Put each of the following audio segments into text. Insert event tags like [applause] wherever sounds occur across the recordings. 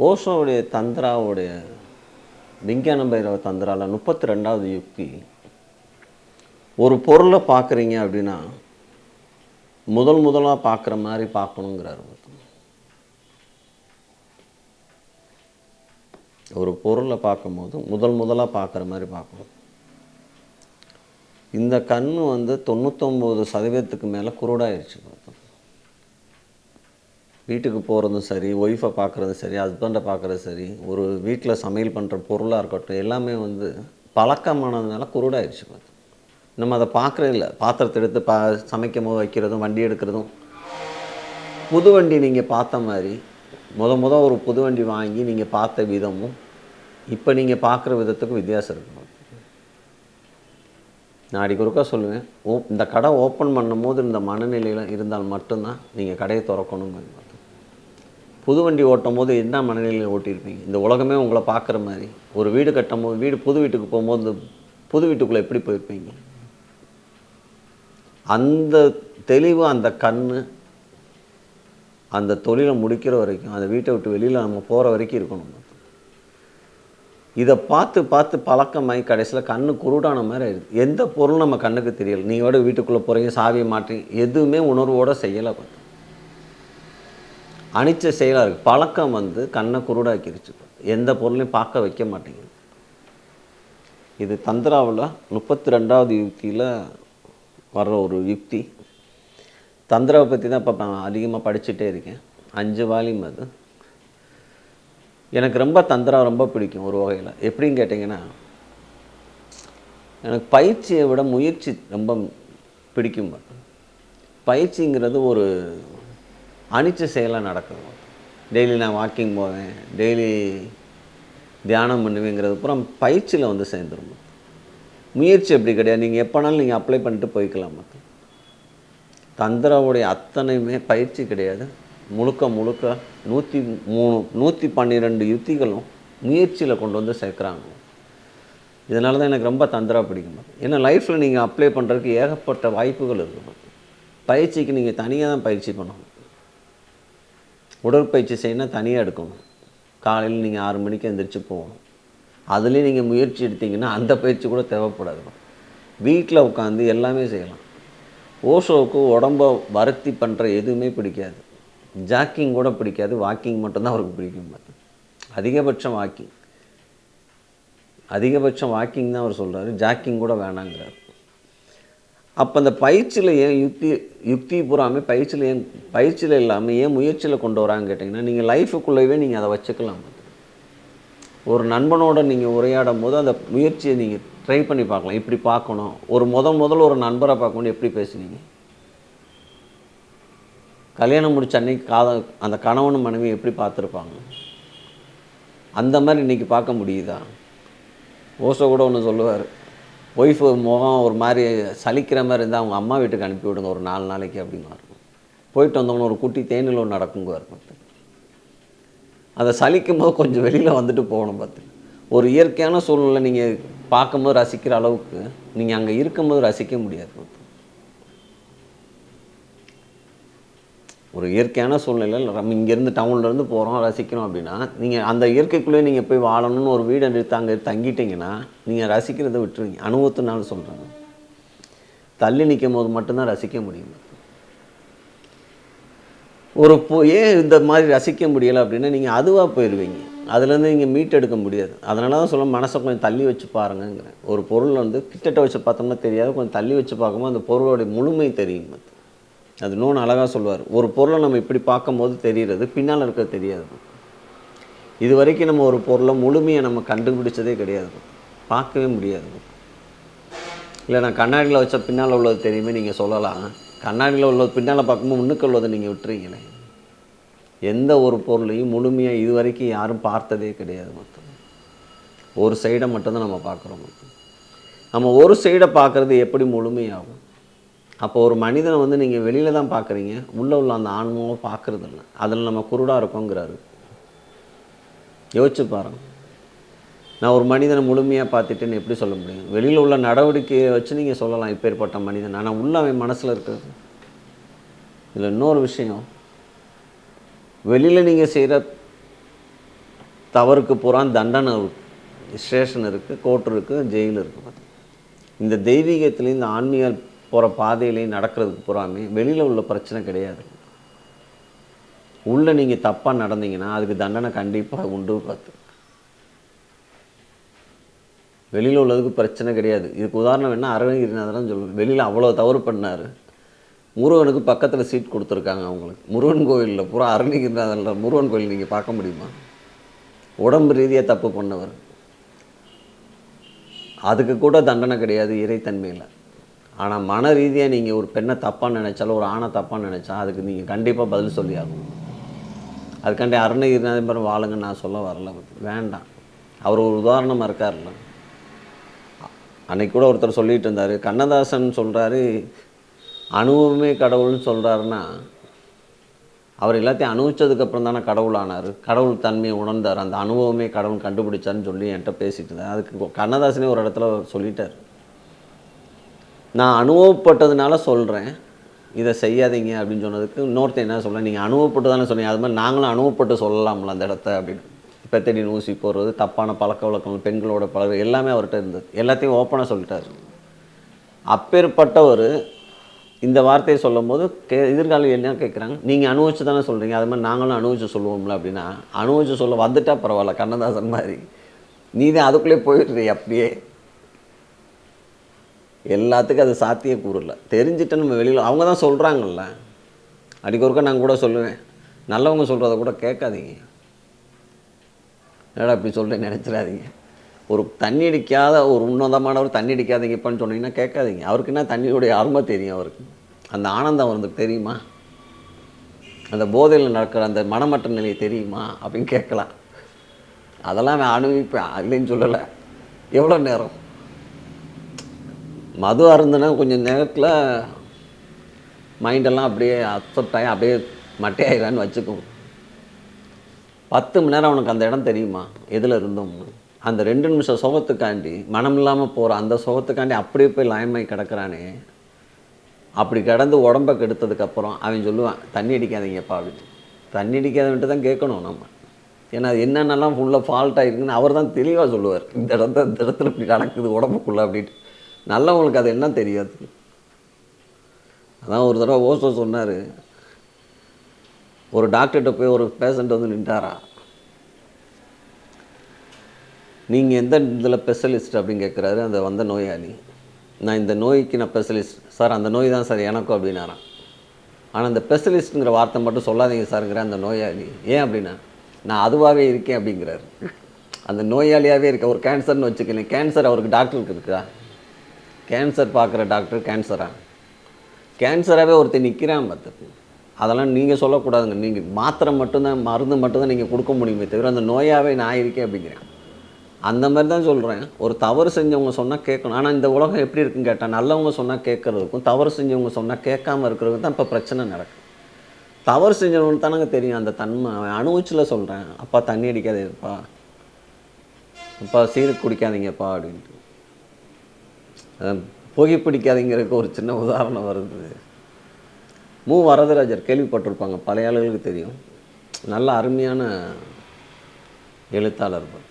ஓஷோவுடைய தந்திராவுடைய விஞ்ஞான பைரவ தந்திராவில் முப்பத்தி ரெண்டாவது யுக்தி. ஒரு பொருளை பார்க்குறீங்க அப்படின்னா முதல் முதலாக பார்க்குற மாதிரி பார்க்கணுங்கிறார் ஒரு பொருளை பார்க்கும்போது முதல் முதலாக பார்க்குற மாதிரி பார்க்கணும். இந்த கண் வந்து தொண்ணூத்தொம்பது சதவீதத்துக்கு மேலே குருடாயிருச்சு பார்த்தோம் வீட்டுக்கு போகிறதும் சரி ஒய்ஃபை பார்க்குறதும் சரி ஹஸ்பண்டை பார்க்குறது சரி ஒரு வீட்டில் சமையல் பண்ணுற பொருளாக இருக்கட்டும் எல்லாமே வந்து பழக்கமானதுனால குருடாயிருச்சு பார்த்து நம்ம அதை பார்க்குறது இல்லை. பாத்திரத்தை எடுத்து பா சமைக்கும் போது வைக்கிறதும் வண்டி எடுக்கிறதும். புது வண்டி நீங்கள் பார்த்த மாதிரி முத முத ஒரு புது வண்டி வாங்கி நீங்கள் பார்த்த விதமும் இப்போ நீங்கள் பார்க்குற விதத்துக்கும் வித்தியாசம் இருக்கும் நான் அடிக்கொருக்கா சொல்லுவேன் ஓ இந்த கடை ஓப்பன் பண்ணும்போது இந்த மனநிலையில் இருந்தால் மட்டும்தான் நீங்கள் கடையை திறக்கணும் புது வண்டி ஓட்டும் போது என்ன மனநிலையில் ஓட்டியிருப்பீங்க? இந்த உலகமே உங்களை பார்க்குற மாதிரி. ஒரு வீடு கட்டும் போது வீடு புது வீட்டுக்கு போகும்போது இந்த புது வீட்டுக்குள்ளே எப்படி போயிருப்பீங்க? அந்த தெளிவு அந்த கண் அந்த தொழிலை முடிக்கிற வரைக்கும் அந்த வீட்டை விட்டு வெளியில் நம்ம போகிற வரைக்கும் இருக்கணும். இதை பார்த்து பார்த்து பழக்கமாகி கடைசியில் கண்ணு குருடான மாதிரி ஆயிடுது. எந்த பொருளும் நம்ம கண்ணுக்கு தெரியல. நீங்கள் வீட்டுக்குள்ளே போகிறீங்க சாவியை மாற்றி எதுவுமே உணர்வோடு செய்யலை பார்த்து அனிச்ச செயலாக இருக்குது பழக்கம் வந்து கண்ணை குருடாக்கிருச்சு. எந்த பொருளையும் பார்க்க வைக்க மாட்டேங்குது. இது தந்திராவில் முப்பத்தி ரெண்டாவது யுக்தியில் வர்ற ஒரு யுக்தி. தந்திராவை பற்றி தான் இப்போ அதிகமாக படிச்சுட்டே இருக்கேன். அஞ்சு வால்யூம் அது. எனக்கு ரொம்ப தந்திரா ரொம்ப பிடிக்கும் ஒரு வகையில். எப்படின்னு கேட்டிங்கன்னா எனக்கு பயிற்சியை விட முயற்சி ரொம்ப பிடிக்கும். பயிற்சிங்கிறது ஒரு அனிச்ச செயலாக நடக்குது டெய்லி நான் வாக்கிங் போவேன். டெய்லி தியானம் பண்ணுவேங்கிறது அப்புறம் பயிற்சியில் வந்து சேர்ந்துரும். முயற்சி எப்படி கிடையாது. நீங்கள் எப்போனாலும் நீங்கள் அப்ளை பண்ணிட்டு போய்க்கலாம் மற்ற தந்திராவுடைய அத்தனையுமே பயிற்சி கிடையாது. முழுக்க முழுக்க நூற்றி மூணு நூற்றி பன்னிரெண்டு யுத்திகளும் முயற்சியில் கொண்டு வந்து சேர்க்குறாங்க. இதனால தான் எனக்கு ரொம்ப தந்திரா பிடிக்கும். ஏன்னா லைஃப்பில் நீங்கள் அப்ளை பண்ணுறதுக்கு ஏகப்பட்ட வாய்ப்புகள் இருக்குது பயிற்சிக்கு நீங்கள் தனியாக தான் பயிற்சி பண்ணணும். உடற்பயிற்சி செய்யணும் தனியாக எடுக்கணும். காலையில் நீங்கள் ஆறு மணிக்கு எந்திரிச்சு போகணும். அதுலேயும் நீங்கள் முயற்சி எடுத்தீங்கன்னா அந்த பயிற்சி கூட தேவைப்படாது. வீட்டில் உட்காந்து எல்லாமே செய்யலாம். ஓஷோவுக்கு உடம்ப வருத்தி பண்ணுற எதுவுமே பிடிக்காது. ஜாக்கிங் கூட பிடிக்காது. வாக்கிங் மட்டும்தான் அவருக்கு பிடிக்கும் அதிகபட்சம் வாக்கிங். அதிகபட்சம் வாக்கிங் தான் அவர் சொல்கிறாரு ஜாக்கிங் கூட வேணாங்கிறார். அப்போ அந்த பயிற்சியில் ஏன் யுக்தி யுக்தி பூராமே பயிற்சியில் ஏன் பயிற்சியில் இல்லாமல் ஏன் முயற்சியில் கொண்டு வராங்கன்னு கேட்டிங்கன்னா நீங்கள் லைஃபுக்குள்ளேயே நீங்கள் அதை வச்சுக்கலாம். ஒரு நண்பனோட நீங்கள் உரையாடும் போது அந்த முயற்சியை நீங்கள் ட்ரை பண்ணி பார்க்கலாம். இப்படி பார்க்கணும். ஒரு முதல் முதல்ல ஒரு நண்பரை பார்க்கணும் எப்படி பேசுனீங்க? கல்யாணம் முடிச்ச அன்னைக்கு காத அந்த கணவனும் மனைவி எப்படி பார்த்துருப்பாங்க? அந்த மாதிரி இன்றைக்கி பார்க்க முடியுதா? ஓசோ கூட ஒன்று சொல்லுவார். ஒய்ஃபு முகம் ஒரு மாதிரி சலிக்கிற மாதிரி இருந்தால் அவங்க அம்மா வீட்டுக்கு அனுப்பி விடுங்க ஒரு நாலு நாளைக்கு அப்படிங்க இருக்கும் போயிட்டு வந்தவங்க ஒரு குட்டி தேனில் ஒன்று நடக்குங்க இருக்கும் அதை சலிக்கும் போது கொஞ்சம் வெளியில் வந்துட்டு போகணும் பார்த்து. ஒரு இயற்கையான சூழ்நிலை நீங்கள் பார்க்கும்போது ரசிக்கிற அளவுக்கு நீங்கள் அங்கே இருக்கும்போது ரசிக்க முடியாது ஒரு இயற்கையான சூழ்நிலையில் நம்ம இங்கேருந்து டவுன்லேருந்து போகிறோம் ரசிக்கிறோம் அப்படின்னா நீங்கள் அந்த இயற்கைக்குள்ளேயே நீங்கள் போய் வாழணும்னு ஒரு வீடு எடுத்து அங்கே தங்கிட்டீங்கன்னா நீங்கள் ரசிக்கிறத விட்டுருவீங்க. அனுபவத்தினால சொல்கிறாங்க தள்ளி நிற்கும் போது மட்டும்தான் ரசிக்க முடியும். ஒரு போ ஏன் இந்த மாதிரி ரசிக்க முடியலை அப்படின்னா நீங்கள் அதுவாக போயிடுவீங்க அதுலேருந்து நீங்கள் மீட் எடுக்க முடியாது. அதனால தான் சொல்ல மனசை கொஞ்சம் தள்ளி வச்சு பாருங்கங்கிறேன். ஒரு பொருள் வந்து கிட்டட்ட வச்சு பார்த்தோம்னா தெரியாது. கொஞ்சம் தள்ளி வச்சு பார்க்கும்போது அந்த பொருளோடைய முழுமை தெரியும். அது இன்னொன்று அழகாக சொல்லுவார் ஒரு பொருளை நம்ம இப்படி பார்க்கும்போது தெரிகிறது பின்னால் இருக்க தெரியாது. இது வரைக்கும் நம்ம ஒரு பொருளை முழுமையை நம்ம கண்டுபிடிச்சதே கிடையாது. பார்க்கவே முடியாது. இல்லை நான் கண்ணாடியில் வச்ச பின்னால் உள்ளது தெரியுமே நீங்கள் சொல்லலாம். கண்ணாடியில் உள்ளது பின்னால் பார்க்கும்போது முன்னுக்கு உள்ளதை நீங்கள் விட்டுறீங்களே. எந்த ஒரு பொருளையும் முழுமையாக இது வரைக்கும் யாரும் பார்த்ததே கிடையாது மொத்தம். ஒரு சைடை மட்டும்தான் நம்ம பார்க்குறோம் நம்ம ஒரு சைடை பார்க்குறது எப்படி முழுமையாகும்? அப்போ ஒரு மனிதனை வந்து நீங்கள் வெளியில் தான் பார்க்குறீங்க உள்ளே உள்ள அந்த ஆன்மாவை பார்க்குறது இல்லை அதில் நம்ம குருடாக இருக்கோங்கிறாரு. யோசிச்சு பாருங்க. நான் ஒரு மனிதனை முழுமையாக பார்த்துட்டேன்னு எப்படி சொல்ல முடியும்? வெளியில் உள்ள நடவடிக்கையை வச்சு நீங்கள் சொல்லலாம் இப்பேற்பட்ட மனிதன். ஆனால் உள்ள அவன் மனசில் இருக்கிறது. இதில் இன்னொரு விஷயம். வெளியில் நீங்கள் செய்கிற தவறுக்கு பூரா தண்டனை ஸ்டேஷன் இருக்குது கோர்ட் இருக்குது ஜெயில் இருக்குது இந்த தெய்வீகத்துலேயும் இந்த ஆன்மீக போகிற பாதையிலையும் நடக்கிறதுக்கு போகிறாமே வெளியில் உள்ள பிரச்சனை கிடையாது. உள்ளே நீங்கள் தப்பாக நடந்தீங்கன்னா அதுக்கு தண்டனை கண்டிப்பாக உண்டு பார்த்து. வெளியில் உள்ளதுக்கு பிரச்சனை கிடையாது. இதுக்கு உதாரணம் என்ன? அரவிந்த் சொல்லுவேன் வெளியில் அவ்வளோ தவறு பண்ணார். முருகனுக்கு பக்கத்தில் சீட் கொடுத்துருக்காங்க அவங்களுக்கு. முருகன் கோயிலில் பூரா அருணகிரிநாதனில் முருகன் கோயில் நீங்கள் பார்க்க முடியுமா? உடம்பு ரீதியாக தப்பு பண்ணவர். அதுக்கு கூட தண்டனை கிடையாது இறைத்தன்மையில். ஆனால் மன ரீதியாக நீங்கள் ஒரு பெண்ணை தப்பாக நினச்சாலும் ஒரு ஆணை தப்பாக நினச்சா அதுக்கு நீங்கள் கண்டிப்பாக பதில் சொல்லி ஆகணும் அதுக்காண்டி அருணகிரிநாதன் வாழுங்க நான் சொல்ல வரல. வேண்டாம். அவர் ஒரு உதாரணமாக இருக்கார்ல அன்னைக்கு கூட ஒருத்தர் சொல்லிட்டு இருந்தார். கண்ணதாசன் சொல்கிறாரு அனுபவமே கடவுள்னு சொல்கிறாருன்னா அவர் எல்லாத்தையும் அனுபவிச்சதுக்கப்புறம் தானே கடவுள் ஆனார். கடவுள் தன்மையை உணர்ந்தார். அந்த அனுபவமே கடவுள் கண்டுபிடிச்சான்னு சொல்லி என்கிட்ட பேசிட்டு இருந்தார். அதுக்கு கண்ணதாசனே ஒரு இடத்துல சொல்லிட்டார். நான் அனுபவப்பட்டதுனால சொல்கிறேன் இதை செய்யாதீங்க அப்படின்னு சொன்னதுக்கு இன்னொருத்தன் என்ன சொல்ல நீங்கள் அனுபவப்பட்டு தானே சொன்னீங்க. அது மாதிரி நாங்களும் அனுபவப்பட்டு சொல்லலாம்ல அந்த இடத்த அப்படின்னு. பெத்தடி ஊசி போடுறது தப்பான பழக்க வழக்கங்கள் பெண்களோட பழக எல்லாமே அவர்கிட்ட இருந்தது. எல்லாத்தையும் ஓப்பனாக சொல்லிட்டார். அப்பேற்பட்டவர் இந்த வார்த்தையை சொல்லும் போது கே எதிர்காலம் என்ன கேட்குறாங்க நீங்கள் அனுபவிச்சு தானே சொல்கிறீங்க அது மாதிரி நாங்களும் அனுபவிச்சு சொல்லுவோம்ல அப்படின்னா அனுபவிச்சு சொல்ல வந்துட்டா பரவாயில்ல கண்ணதாசன் மாதிரி. நீ தான் அதுக்குள்ளே போயிடுறீ அப்படியே. எல்லாத்துக்கும் அது சாத்திய கூறல தெரிஞ்சுட்டு நம்ம வெளியில் அவங்க தான் சொல்கிறாங்கல்ல அடிக்கொருக்க நான் கூட சொல்லுவேன். நல்லவங்க சொல்கிறத கூட கேட்காதீங்க. என்னடா இப்படி சொல்கிறேன் நினச்சிடாதீங்க. ஒரு தண்ணி அடிக்காத ஒரு உன்னதமானவர் தண்ணி அடிக்காதீங்கப்பான்னு சொன்னீங்கன்னா கேட்காதீங்க. அவருக்கு என்ன தண்ணியோடைய அருமை தெரியும் அவருக்கு? அந்த ஆனந்தம் அவருக்கு தெரியுமா? அந்த போதையில் நடக்கிற அந்த மனமற்ற நிலை தெரியுமா? அப்படின்னு கேட்கலாம். அதெல்லாம் நான் அனுபவிப்பேன். இல்லைன்னு சொல்லலை. எவ்வளோ நேரம்? மது அருந்தினா கொஞ்சம் நேரத்தில் மைண்டெல்லாம் அப்படியே அப்செப்ட் ஆகி அப்படியே மட்டையாயிரான்னு வச்சுக்கும் பத்து மணி நேரம் அவனுக்கு அந்த இடம் தெரியுமா? எதில் இருந்தோம்னு. அந்த ரெண்டு நிமிஷம் சுகத்துக்காண்டி மனம் இல்லாமல் போகிற அந்த சுகத்துக்காண்டி அப்படியே போய் லாயமாய் கிடக்குறானே. அப்படி கிடந்து உடம்ப கெடுத்ததுக்கப்புறம் அவன் சொல்லுவான் தண்ணி அடிக்காதீங்கப்பா அப்படின்னு. தண்ணி அடிக்காதவன்ட்டு தான் கேட்கணும் நம்ம. ஏன்னா அது என்னென்னலாம் ஃபுல்லாக ஃபால்ட் ஆகிருக்குன்னு அவர் தான் தெளிவாக சொல்லுவார். இந்த இடத்த இந்த இடத்துல இப்படி நடக்குது உடம்புக்குள்ளே அப்படின்ட்டு. நல்லவங்களுக்கு அது என்ன தெரியாது. அதான் ஒரு தடவை ஓசோ சொன்னார். ஒரு டாக்டர்கிட்ட போய் ஒரு பேஷண்ட் வந்து நின்றாரா? நீங்கள் எந்த இதில் ஸ்பெஷலிஸ்ட் அப்படின்னு கேட்குறாரு அந்த வந்த நோயாளி. நான் இந்த நோய்க்கு நான் ஸ்பெஷலிஸ்ட் சார் அந்த நோய் தான் சார் எனக்கும் அப்படின்னாரான் ஆனால் அந்த ஸ்பெஷலிஸ்ட்டுங்கிற வார்த்தை மட்டும் சொல்லாதீங்க சாருங்கிற அந்த நோயாளி. ஏன் அப்படின்னா நான் அதுவாகவே இருக்கேன் அப்படிங்கிறாரு. அந்த நோயாளியாகவே இருக்க ஒரு கேன்சர்னு வச்சுக்கலேன் கேன்சர் அவருக்கு டாக்டருக்கு இருக்கா? கேன்சர் பார்க்குற டாக்டர் கேன்சரா கேன்சராகவே ஒருத்தர் நிற்கிறான் பார்த்து அதெல்லாம் நீங்கள் சொல்லக்கூடாதுங்க. நீங்கள் மாத்திரை மட்டும்தான் மருந்து மட்டும்தான் நீங்கள் கொடுக்க முடியுமே தவிர அந்த நோயாகவே நான் இருக்கேன் அப்படிங்கிறேன். அந்த மாதிரி தான் சொல்கிறேன் ஒரு தவறு செஞ்சவங்க சொன்னால் கேட்கணும். ஆனால் இந்த உலகம் எப்படி இருக்குன்னு கேட்டால் நல்லவங்க சொன்னால் கேட்குறதுக்கும் தவறு செஞ்சவங்க சொன்னால் கேட்காம இருக்கிறதுக்கு தான் இப்போ பிரச்சனை நடக்கும் தவறு செஞ்சவனுக்கு தானங்க தெரியும் அந்த தன்மை. அவன் அனுபவிச்சில் சொல்கிறேன் அப்பா தண்ணி அடிக்காதேப்பா அப்பா சீருக்கு குடிக்காதீங்கப்பா அப்படின்ட்டு. அதான் ஒரு சின்ன உதாரணம் வருது. மு. வரதராஜர் கேள்விப்பட்டிருப்பாங்க பழைய ஆளுகளுக்கு தெரியும். நல்ல அருமையான எழுத்தாளர் பார்த்து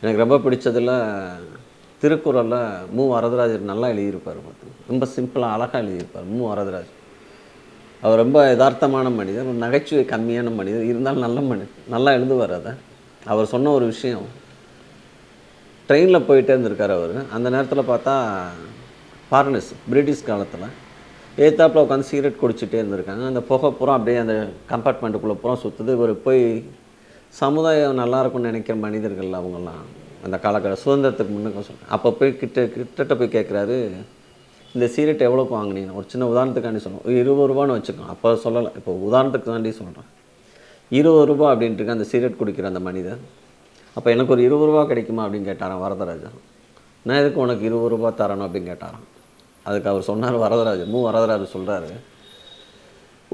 எனக்கு ரொம்ப பிடிச்சதில் திருக்குறளில் மு. வரதராஜர் நல்லா எழுதியிருப்பார் பார்த்து. ரொம்ப சிம்பிளாக அழகாக எழுதியிருப்பார் மு. வரதராஜர். அவர் ரொம்ப யதார்த்தமான மனிதர் நகைச்சுவை கம்மியான மனிதர் இருந்தாலும் நல்ல மனிதர் நல்லா எழுதுவார் அதை. அவர் சொன்ன ஒரு விஷயம் ட்ரெயினில் போயிட்டே இருந்திருக்கார் அவர். அந்த நேரத்தில் பார்த்தா ஃபாரினர்ஸ் பிரிட்டிஷ் காலத்தில் ஏத்தாப்பில் உட்காந்து சிகரெட் குடிச்சிட்டே இருந்திருக்காங்க. அந்த புகை பூரா அப்படியே அந்த கம்பார்ட்மெண்ட்டுக்குள்ளே பூரா சுற்றுது இவர் போய் சமுதாயம் நல்லா இருக்கும்னு நினைக்கிற மனிதர்கள் அவங்கெல்லாம் அந்த காலகட்ட சுதந்திரத்துக்கு முன்னுக்கு சொல்கிறேன் அப்போ போய் கிட்ட கிட்டட்ட போய் கேட்குறாரு இந்த சீரட் எவ்வளோக்கு வாங்கினீங்க? ஒரு சின்ன உதாரணத்துக்காண்டி சொல்லுவோம் இருபது ரூபான்னு வச்சுக்கோங்க. அப்போ சொல்லலை. இப்போ உதாரணத்துக்கு தாண்டி சொல்கிறேன் இருபது ரூபா அப்படின்ட்டுருக்கு அந்த சீரட் குடிக்கிற அந்த மனிதன் அப்போ எனக்கு ஒரு இருபது ரூபா கிடைக்குமா அப்படின்னு கேட்டாராம் வரதராஜன். நான் எதுக்கு உனக்கு இருபது ரூபா தரணும் அப்படின்னு கேட்டாரான் அதுக்கு அவர் சொன்னார் வரதராஜன் மூ வரதராஜர் சொல்கிறாரு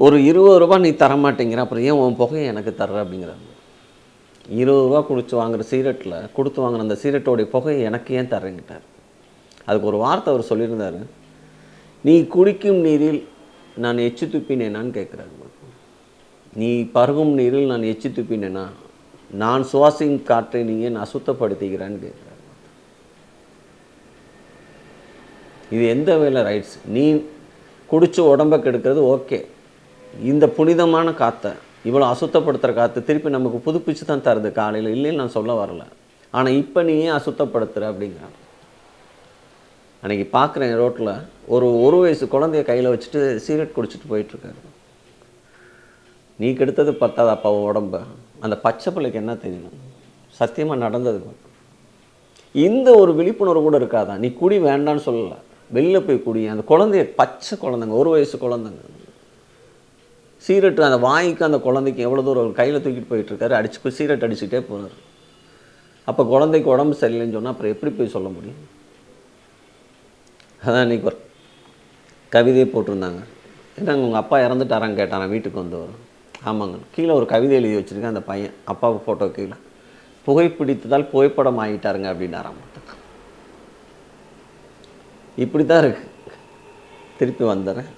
ஒரு இருபது ரூபா நீ தர மாட்டேங்கிற அப்புறம் ஏன் உன் புகையை எனக்கு தர்ற அப்படிங்கிறாரு. இருபது ரூபா குடிச்சு வாங்குற சீரெட்டில் கொடுத்து வாங்கின அந்த சீரெட்டோடைய புகையை எனக்கு ஏன் தரேங்கிட்டார் அதுக்கு ஒரு வார்த்தை அவர் சொல்லியிருந்தார் நீ குடிக்கும் நீரில் நான் எச்சு துப்பினேனான்னு கேட்குறாரு. நீ பருகும் நீரில் நான் எச்சு துப்பினேனா நான் சுவாசிக்கும் காற்றை நீ ஏன் அசுத்தப்படுத்திக்கிறேன்னு கேட்குறாரு. இது எந்த வகையில் ரைட்ஸ் நீ குடிச்சு உடம்ப கெடுக்கிறது ஓகே இந்த புனிதமான காற்றை இவ்வளோ அசுத்தப்படுத்துகிற காற்று திருப்பி நமக்கு புதுப்பிச்சு தான் தருது. காலையில் இல்லைன்னு நான் சொல்ல வரல. ஆனால் இப்போ நீ ஏன் அசுத்தப்படுத்துகிற அப்படிங்கிறான் அன்றைக்கி பார்க்குறேன் ரோட்டில் ஒரு ஒரு வயசு குழந்தைய கையில் வச்சுட்டு சீரட் குடிச்சிட்டு போயிட்டுருக்காரு நீ கெடுத்தது பத்தாதாப்பா உடம்ப. அந்த பச்சை பிள்ளைக்கு என்ன தெரியணும் சத்தியமாக நடந்தது இந்த ஒரு விழிப்புணர்வு கூட இருக்காதா? நீ குடி வேண்டான்னு சொல்லலை. வெளில போய் குடி. அந்த குழந்தைய பச்சை குழந்தைங்க ஒரு வயசு குழந்தைங்க. சீரட்டு அந்த வாய்க்கு அந்த குழந்தைக்கு எவ்வளோ தூரம் கையில் தூக்கிட்டு போயிட்டுருக்காரு அடிச்சு போய் சீரட் அடிச்சுட்டே போகிறார் அப்போ குழந்தைக்கு உடம்பு சரியில்லைன்னு சொன்னால் அப்புறம் எப்படி போய் சொல்ல முடியும்? அதான் இன்றைக்கி ஒரு கவிதையை போட்டிருந்தாங்க. என்னங்க உங்கள் அப்பா இறந்துட்டாரான்னு கேட்டான் வீட்டுக்கு வந்து வரும் ஆமாங்க. கீழே ஒரு கவிதை எழுதி வச்சுருக்கேன் அந்த பையன் அப்பாவுக்கு ஃபோட்டோ கீழே. புகைப்பிடித்ததால் புகைப்படம் ஆகிட்டாருங்க அப்படின்னாராம் இப்படி தான் இருக்கு. திருப்பி வந்துடுறேன்.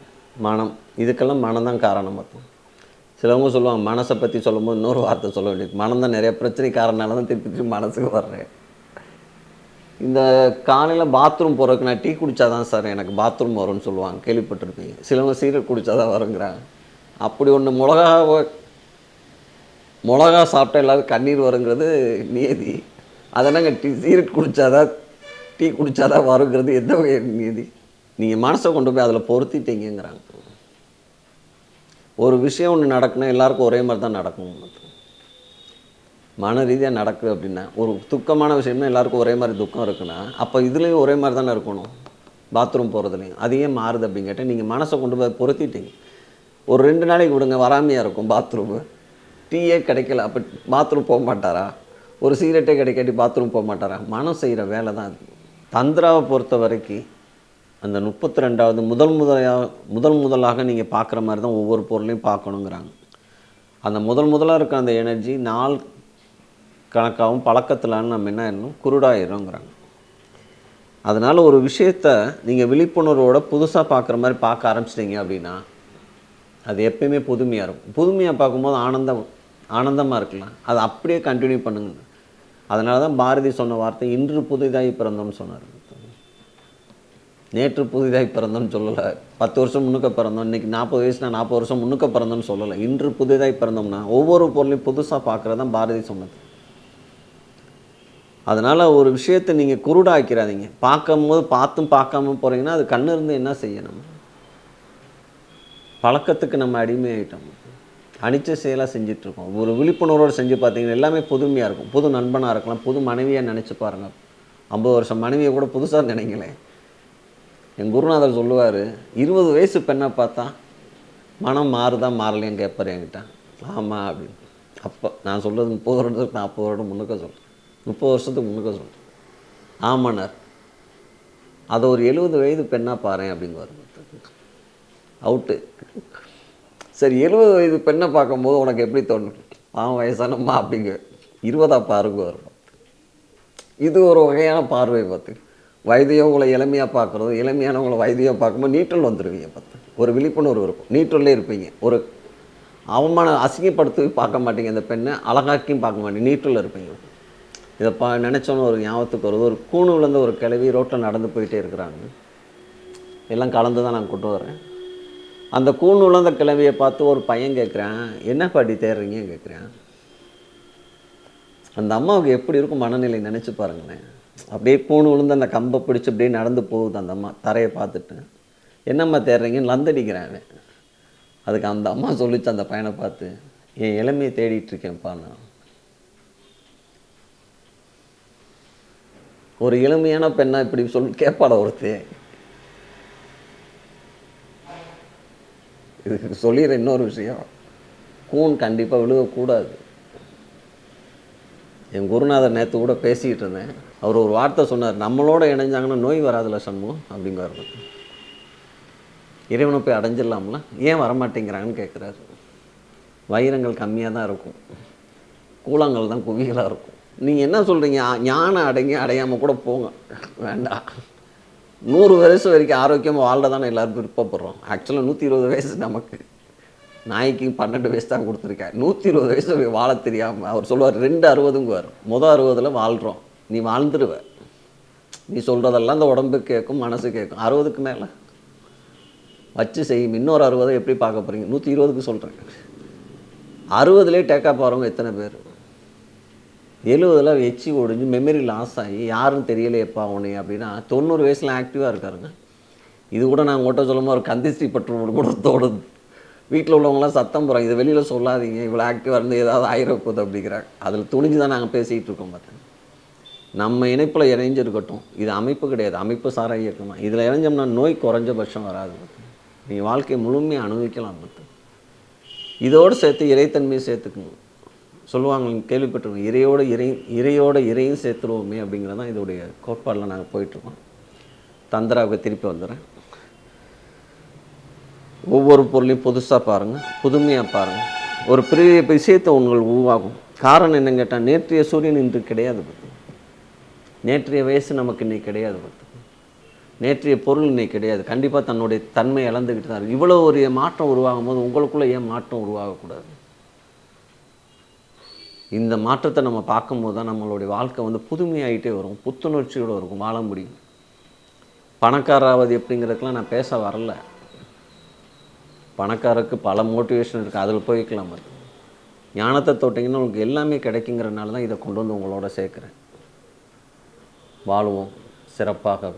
மனம் இதுக்கெல்லாம் மனம் தான் காரணம் மொத்தம் சிலவங்க சொல்லுவாங்க மனசை பற்றி சொல்லும்போது இன்னொரு வார்த்தை சொல்ல வேண்டியது. மனம் தான் நிறைய பிரச்சனை காரணனால தான் திருப்பி திருப்பி மனசுக்கு வர்றேன். இந்த காலையில் பாத்ரூம் போகிறதுக்கு நான் டீ குடித்தா தான் சார் எனக்கு பாத்ரூம் வரும்னு சொல்லுவாங்க கேள்விப்பட்டிருப்பீங்க. சிலவங்க சீரட் குடித்தா தான் வருங்கிறாங்க. அப்படி ஒன்று மிளகா மிளகா சாப்பிட்டா எல்லாரும் கண்ணீர் வருங்கிறது நியதி. அதெல்லாங்க டீ சீரட் குடித்தாதான் டீ குடித்தாதான் வருங்கிறது எந்த வகை நியதி? நீங்கள் மனசை கொண்டு போய் அதில் பொருத்திட்டீங்கிறாங்க ஒரு விஷயம் ஒன்று நடக்கணும் எல்லாருக்கும் ஒரே மாதிரி தான் நடக்கும். மன ரீதியாக நடக்குது அப்படின்னா ஒரு துக்கமான விஷயம்னா எல்லாருக்கும் ஒரே மாதிரி துக்கம் இருக்குன்னா அப்போ இதுலேயும் ஒரே மாதிரி தானே இருக்கணும்? பாத்ரூம் போகிறதுலையும் அது ஏன் மாறுது அப்படின்னு கேட்டால் நீங்கள் மனசை கொண்டு போய் பொருத்திட்டீங்க. ஒரு ரெண்டு நாளைக்கு விடுங்க வராமையாக இருக்கும் பாத்ரூமு டீயே கிடைக்கல அப்போ பாத்ரூம் போக மாட்டாரா? ஒரு சிகரெட்டே கிடைக்காட்டி பாத்ரூம் போக மாட்டாரா? மனம் செய்கிற வேலை தான் அது. தந்திராவை பொறுத்த வரைக்கும் அந்த முப்பத்தி ரெண்டாவது முதல் முதலாக முதல் முதலாக நீங்கள் பார்க்குற மாதிரி தான் ஒவ்வொரு பொருளையும் பார்க்கணுங்கிறாங்க. அந்த முதல் முதலாக இருக்க அந்த எனர்ஜி நாள் கணக்காகவும் பழக்கத்திலான்னு நம்ம என்ன ஆயிடணும் குருடாயிரோங்கிறாங்க அதனால் ஒரு விஷயத்த நீங்கள் விழிப்புணர்வோட புதுசாக பார்க்குற மாதிரி பார்க்க ஆரம்பிச்சிட்டிங்க அப்படின்னா அது எப்பயுமே புதுமையாக இருக்கும். புதுமையாக பார்க்கும்போது ஆனந்தம் ஆனந்தமாக இருக்கலாம். அது அப்படியே கண்டினியூ பண்ணுங்க. அதனால தான் பாரதி சொன்ன வார்த்தை இன்று புதிதாகி பிறந்தோம்னு சொன்னார். நேற்று புதிதாகி பிறந்தோம்னு சொல்லலை. பத்து வருஷம் முன்னுக்க பிறந்தோம். இன்றைக்கி நாற்பது வயசுனா நாற்பது வருஷம் முன்னுக்க பிறந்தோம்னு சொல்லலை. இன்று புதிதாகி பிறந்தோம்னா ஒவ்வொரு பொருளையும் புதுசாக பார்க்குறது தான் பாரதி சொன்னது. அதனால் ஒரு விஷயத்தை நீங்கள் குருடாக்கிறாதீங்க பார்க்கும்போது பார்த்தும் பார்க்காம போகிறீங்கன்னா அது கண்ணு இருந்து என்ன செய்யணும்? பழக்கத்துக்கு நம்ம அடிமையாயிட்டோம். அனிச்ச செயலாக செஞ்சிட்ருக்கோம். ஒரு விழிப்புணர்வோடு செஞ்சு பார்த்தீங்கன்னா எல்லாமே புதுமையாக இருக்கும். புது நண்பனாக இருக்கலாம் புது மனைவியாக நினச்சி பாருங்கள் ஐம்பது வருஷம் மனைவியை கூட புதுசாக நினைங்களேன். என் குருநாதர் சொல்லுவார் இருபது வயசு பெண்ணை பார்த்தா மனம் மாறுதா மாறலையும் கேட்பார் என்கிட்ட. ஆமாம் அப்படின்னு. அப்போ நான் சொல்கிறது முப்பது வருடத்துக்கு நாற்பது வருடம் முன்னுக்க சொல்கிறேன் முப்பது வருஷத்துக்கு முன்னுக்க சொல்கிறேன் ஆமாண்ணார் அதை ஒரு எழுபது வயது பெண்ணாக பாரு அப்படிங்குவார். அவுட்டு சரி எழுபது வயது பெண்ணை பார்க்கும்போது உனக்கு எப்படி தோணும்? பாவம் வயசானம்மா அப்படிங்க. இருபதா பாருங்க வரும். இது ஒரு வகையான பார்வை பார்த்து. வயதையவங்களை இளமையாக பார்க்குறது இளமையானவங்களை வயதையோ பார்க்கும்போது நீட்டல் வந்துடுவீங்க பார்த்து. ஒரு விழிப்புணர்வு இருக்கும். நீட்டல்லே இருப்பீங்க. ஒரு அவமான அசிங்கப்படுத்தி பார்க்க மாட்டீங்க இந்த பெண்ணை. அழகாக்கியும் பார்க்க மாட்டீங்க. நீட்டில் இருப்பீங்க. இதை பா நினச்சோன்னு ஒரு ஞாபகத்துக்கு வருது. ஒரு கூணு விழுந்த ஒரு கிளவி ரோட்டில் நடந்து போயிட்டே இருக்கிறாங்க. எல்லாம் கலந்து தான் நான் கொண்டு வரேன். அந்த கூண் விழுந்த கிளவியை பார்த்து ஒரு பையன் கேட்குறேன் என்ன பாட்டி தேடுறீங்க? கேட்குறேன் அந்த அம்மாவுக்கு எப்படி இருக்கும் மனநிலை நினச்சி பாருங்களேன். அப்படியே கூணு விழுந்து அந்த கம்பை பிடிச்சி அப்படியே நடந்து போகுது அந்த அம்மா தரையை பார்த்துட்டு. என்னம்மா தேடுறீங்கன்னு லந்தடிக்கிறேன் அவன். அதுக்கு அந்த அம்மா சொல்லிச்சு அந்த பையனை பார்த்து என் இளமையை தேடிட்டுருக்கேன்ப்பா நான். ஒரு இளமையான பெண்ணா இப்படி சொல் கேட்பாட ஒருத்தர் [laughs] இதுக்கு சொல்லிடுற இன்னொரு விஷயம். கூன் கண்டிப்பாக விழுகக்கூடாது. என் குருநாதர் நேற்று கூட பேசிக்கிட்டு இருந்தேன். அவர் ஒரு வார்த்தை சொன்னார் நம்மளோட இணைஞ்சாங்கன்னா நோய் வராதுல சண்முகம் அப்படிங்கிறாரு. இறைவனை போய் அடைஞ்சிடலாம்ல? ஏன் வரமாட்டேங்கிறாங்கன்னு கேட்குறாரு வைரங்கள் கம்மியாக தான் இருக்கும். கூழாங்கல் தான் குவிகளாக இருக்கும். நீங்கள் என்ன சொல்கிறீங்க ஞானம் அடங்கி அடையாமல் கூட போங்க. வேண்டாம். நூறு வயசு வரைக்கும் ஆரோக்கியமாக வாழ்ல தானே எல்லோரும் விருப்பப்படுறோம். ஆக்சுவலாக நூற்றி இருபது வயசு நமக்கு. நாய்க்கு பன்னெண்டு வயசு தான் கொடுத்துருக்கேன் நூற்றி இருபது வயசு வாழ தெரியாமல் அவர் சொல்லுவார் ரெண்டு அறுபதுங்குவார். மொதல் அறுபதில் வாழ்கிறோம் நீ வாழ்ந்துருவ. நீ சொல்கிறதெல்லாம் இந்த உடம்பு கேட்கும் மனசு கேட்கும் அறுபதுக்கு மேலே. வச்சு செய்யும். இன்னொரு அறுபதை எப்படி பார்க்க போகிறீங்க நூற்றி இருபதுக்கு சொல்கிறேன் அறுபதுலேயே டேக்கப் போகிறவங்க எத்தனை பேர்? எழுபதில் வச்சு ஒடிஞ்சு மெமரி லாஸ் ஆகி யாரும் தெரியலையப்பா உன்னை அப்படின்னா தொண்ணூறு வயசில் ஆக்டிவாக இருக்காருங்க. இது கூட நாங்கள் ஓட்ட சொல்லும்போது ஒரு கந்திஸ்ரீ பற்று கூட தோடுது வீட்டில் உள்ளவங்களாம் சத்தம் போகிறாங்க இதை வெளியில் சொல்லாதீங்க இவ்வளோ ஆக்டிவாக இருந்து ஏதாவது ஆயிரப்போகுது அப்படிங்கிறாங்க. அதில் துணிஞ்சு தான் நாங்கள் பேசிகிட்டு இருக்கோம் பார்த்தேன் நம்ம இணைப்பில் இணைஞ்சிருக்கட்டும் இது அமைப்பு கிடையாது. அமைப்பு சாரா இயக்கம். தான் இதில் இணைஞ்சோம்னா நோய் குறைஞ்சபட்சம் வராது நீங்கள் வாழ்க்கையை முழுமையாக அனுபவிக்கலாம் பார்த்து இதோடு சேர்த்து இறைத்தன்மையை சேர்த்துக்கணும் சொல்லுவாங்க கேள்விப்பட்டிருக்கோம். இறையோட இறை இறையோட இறையும் சேர்த்துருவோமே அப்படிங்கிறது தான் இதோடைய கோட்பாடில் நாங்கள் போயிட்டுருக்கோம். தந்திராவுக்கு திருப்பி வந்துடுறேன் ஒவ்வொரு பொருளையும் புதுசாக பாருங்கள் புதுமையாக பாருங்கள் ஒரு பெரிய விஷயத்தை உங்கள் உருவாகும் காரணம் என்னன்னு கேட்டால் நேற்றைய சூரியன் இன்று கிடையாது பார்த்து நேற்றைய வயசு நமக்கு இன்னைக்கு கிடையாது பார்த்து நேற்றைய பொருள் இன்னைக்கு கிடையாது. கண்டிப்பாக தன்னுடைய தன்மை இழந்துக்கிட்டு தான் இருக்கு. இவ்வளோ ஒரு மாற்றம் உருவாகும் போது உங்களுக்குள்ளே ஏன் மாற்றம் உருவாகக்கூடாது? இந்த மாற்றத்தை நம்ம பார்க்கும்போது தான் நம்மளுடைய வாழ்க்கை வந்து புதுமையாகிட்டே வரும். புத்துணர்ச்சியோடு இருக்கும் வாழ முடியும். பணக்காராவது எப்படிங்கிறதுக்கெலாம் நான் பேச வரல. பணக்காரருக்கு பல மோட்டிவேஷன் இருக்குது அதில் போய்க்கலாம் அது. ஞானத்தை தொட்டிங்கன்னா உங்களுக்கு எல்லாமே கிடைக்குங்கிறனால தான் இதை கொண்டு வந்து உங்களோட சேர்க்குறேன். வாழுவோம் சிறப்பாக.